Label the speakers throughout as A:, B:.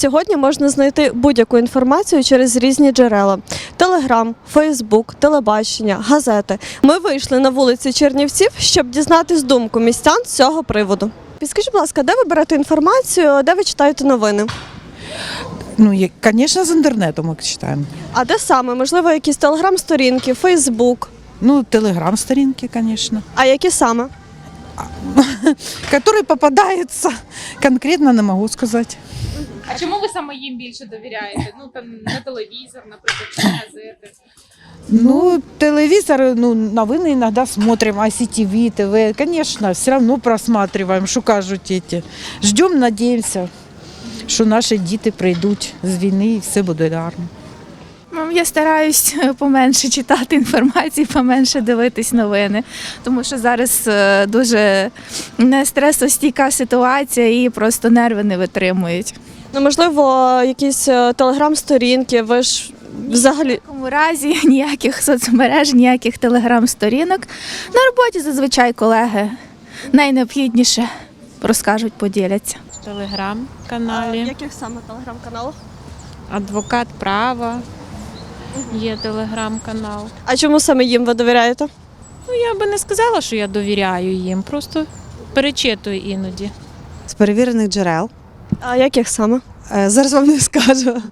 A: Сьогодні можна знайти будь-яку інформацію через різні джерела: Телеграм, Фейсбук, телебачення, газети. Ми вийшли на вулиці Чернівців, щоб дізнатись думку містян з цього приводу. Підскажіть, будь ласка, де ви берете інформацію, де ви читаєте новини?
B: Ну, є- звісно, з інтернету ми читаємо.
A: А де саме? Можливо, якісь телеграм-сторінки, Фейсбук.
B: Ну, телеграм-сторінки, звісно.
A: А які саме?
B: Які попадаються, конкретно не можу сказати.
C: Чому ви саме їм більше довіряєте? Ну там не телевізор, наприклад, чи не газети.
B: Ну, телевизор, ну, новини іноді смотрим, ICTV, ТВ, конечно, все равно просматриваем, що кажуть эти. Ждем, надіємося, що наші діти прийдуть з війни і все буде гарно.
D: Ну, Я стараюсь поменше читати інформацію, поменше дивитись новини, тому що зараз е, дуже стресостійка ситуація і просто нерви не витримують.
A: Ну, можливо, якісь е, телеграм-сторінки, ви ж взагалі.
D: В такому разі ніяких соцмереж, ніяких телеграм-сторінок. На роботі зазвичай колеги найнеобхідніше розкажуть, поділяться.
E: В телеграм-каналі,
A: Яких саме телеграм-каналах?
E: адвокат права. Є телеграм-канал.
A: А чому саме їм ви довіряєте?
E: Ну я би не сказала, що я довіряю їм, просто перечитую іноді.
F: з перевірених джерел.
A: А яких саме?
F: Е, Зараз вам не скажу.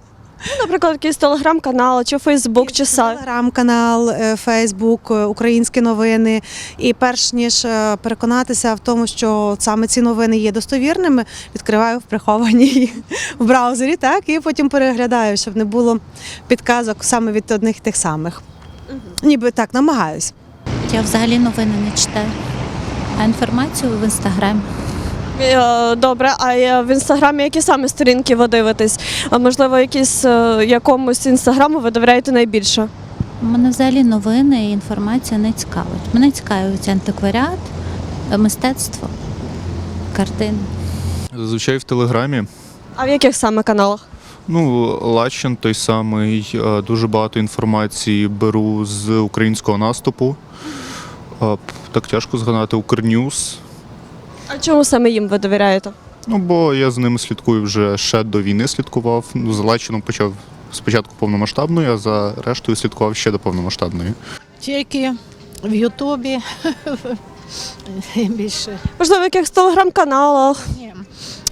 A: Ну, наприклад, якийсь телеграм-канал, чи Фейсбук, чи сайт.
F: Телеграм-канал, е, Фейсбук, е, українські новини. І перш ніж переконатися в тому, що саме ці новини є достовірними, відкриваю в прихованій в браузері, так і потім переглядаю, щоб не було підказок саме від одних і тих самих. Ніби так намагаюсь.
G: Я взагалі новини не читаю, а інформацію в інстаграмі.
A: Е, Добре, а е, в інстаграмі які саме сторінки ви дивитесь? А можливо, якісь е, якомусь інстаграму ви довіряєте найбільше?
G: Мене взагалі новини і інформація не цікавить. Мене цікавить антикваріат, мистецтво, картини.
H: Зазвичай в Телеграмі.
A: А в яких саме каналах?
H: Ну, Лачин той самий, дуже багато інформації беру з українського наступу. Так тяжко згадати Укрньюз.
A: А чому саме їм ви довіряєте?
H: Ну, бо я з ними слідкую вже ще до війни слідкував. Ну, за Лачином почав спочатку повномасштабної, а за рештою слідкував ще до повномасштабної.
I: Тільки в Ютубі більше.
A: Можливо, в якихось телеграм-каналах.
I: Ні.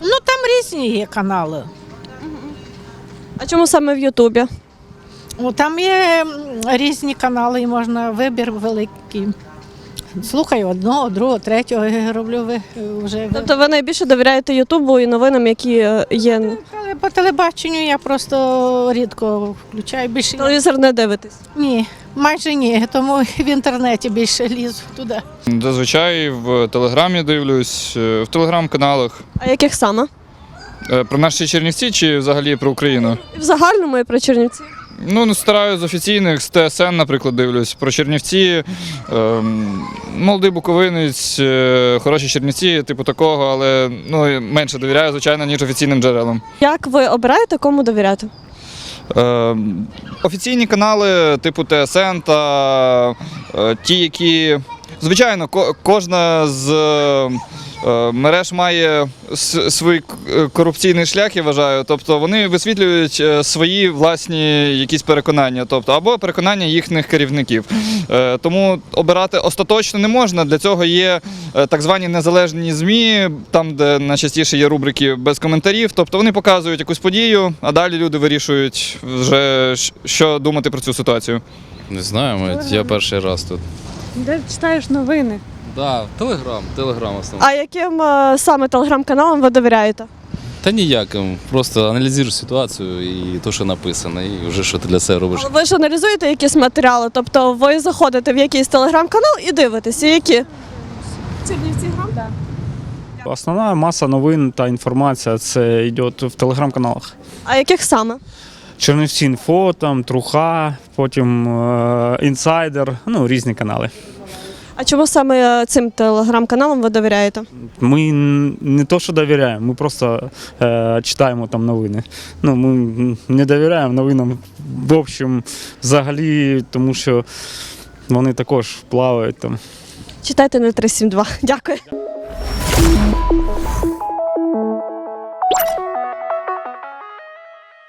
I: Ну там різні є канали.
A: А чому саме в Ютубі?
I: О, там є різні канали, і можна вибір великий. Слухаю одного, другого, третього я роблю ви вже.
A: Тобто ви найбільше довіряєте Ютубу і новинам, які е, є.
I: Але по телебаченню я просто рідко включаю більше.
A: Телевізор не дивитесь.
I: Ні, майже ні, тому в інтернеті більше лізу туди.
J: Зазвичай в Телеграмі дивлюсь, е, в телеграм-каналах.
A: А яких саме?
J: Е, Про наші Чернівці чи взагалі про Україну?
A: І в загальному і про Чернівці.
J: Ну, не стараю з офіційних, з ТСН, наприклад, дивлюсь. Про Чернівці, ем, молодий буковинець, е, хороші Чернівці, типу такого, але ну, менше довіряю, звичайно, ніж офіційним джерелам.
A: Як ви обираєте, кому довіряти?
J: Е, офіційні канали типу ТСН та е, ті, які. Звичайно, ко- кожна з е, мереж має свій е, корупційний шлях, я вважаю. Тобто вони висвітлюють е, свої власні якісь переконання, тобто або переконання їхніх керівників. Е, Тому обирати остаточно не можна. Для цього є е, так звані незалежні ЗМІ, там, де найчастіше є рубрики без коментарів. Тобто вони показують якусь подію, а далі люди вирішують вже що думати про цю ситуацію.
K: Не знаю, я перший раз тут.
A: Де читаєш новини?
K: Да, телеграм, телеграм основно.
A: А яким е, саме телеграм-каналам ви довіряєте?
K: Та ніяким. Просто аналізуєш ситуацію і то, що написано, і вже що ти для себе робиш.
A: Ви ж аналізуєте якісь матеріали, тобто ви заходите в якийсь телеграм-канал і дивитеся, які?
L: Основна маса новин та інформація це йде в телеграм-каналах.
A: А яких саме?
L: Чернівці інфо, там, Труха, потім е, інсайдер, ну різні канали.
A: А чому саме е, цим телеграм-каналам ви довіряєте?
L: Ми не то, що довіряємо, ми просто е, читаємо там новини. Ну, ми не довіряємо новинам в общем взагалі, тому що вони також плавають там.
A: Читайте 0372. Дякую.